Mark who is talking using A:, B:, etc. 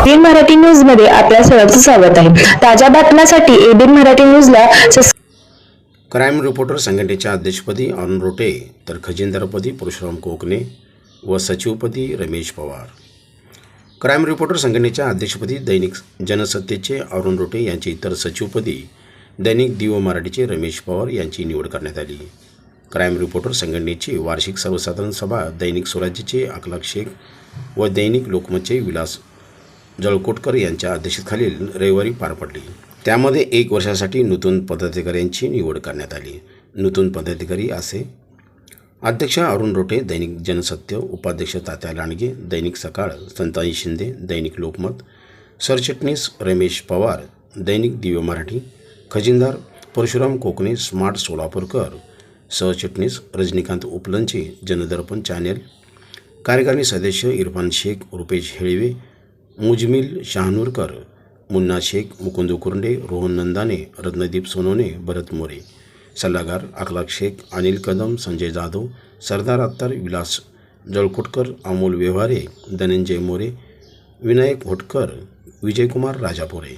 A: ABN Marathi न्यूजमध्ये आपल्या सर्वांचं स्वागत आहे. ताज्या बातम्यांसाठी एबीएन मराठी न्यूजला
B: क्राईम रिपोर्टर संघटनेच्या अध्यक्षपदी अरुण रोटे तर खजिनदारपदी परशुराम कोकणे व सचिवपदी रमेश पवार. क्राईम रिपोर्टर संघटनेच्या अध्यक्षपदी दैनिक जनसत्तेचे अरुण रोटे यांची तर सचिवपदी दैनिक दिव मराठीचे रमेश पवार यांची निवड करण्यात आली. क्राईम रिपोर्टर संघटनेची वार्षिक सर्वसाधारण सभा दैनिक स्वराज्याचे अखलाक शेख व दैनिक लोकमतचे विलास जळकोटकर यांच्या अध्यक्षतेखालील रविवारी पार पडली. त्यामध्ये एक वर्षासाठी नूतन पदाधिकाऱ्यांची निवड करण्यात आली. नूतन पदाधिकारी असे अध्यक्ष अरुण रोटे दैनिक जनसत्य उपाध्यक्ष तात्या लांडगे दैनिक सकाळ संताजी शिंदे दैनिक लोकमत सरचिटणीस रमेश पवार दैनिक दिव्य मराठी खजिनदार परशुराम कोकणे स्मार्ट सोलापूरकर सहचिटणीस रजनीकांत उपलंचे जनदर्पण चॅनेल कार्यकारिणी सदस्य इरफान शेख रुपेश हेळवे मुजमिल शहानूरकर मुन्ना शेख मुकुंद कुर्डे रोहन नंदाने रत्नदीप सोनोने भरत मोरे सल्लागार अखलाक शेख अनिल कदम संजय जाधव सरदार अत्तर विलास जळकोटकर अमोल व्यवहारे धनंजय मोरे विनायक होटकर विजयकुमार राजापुरे.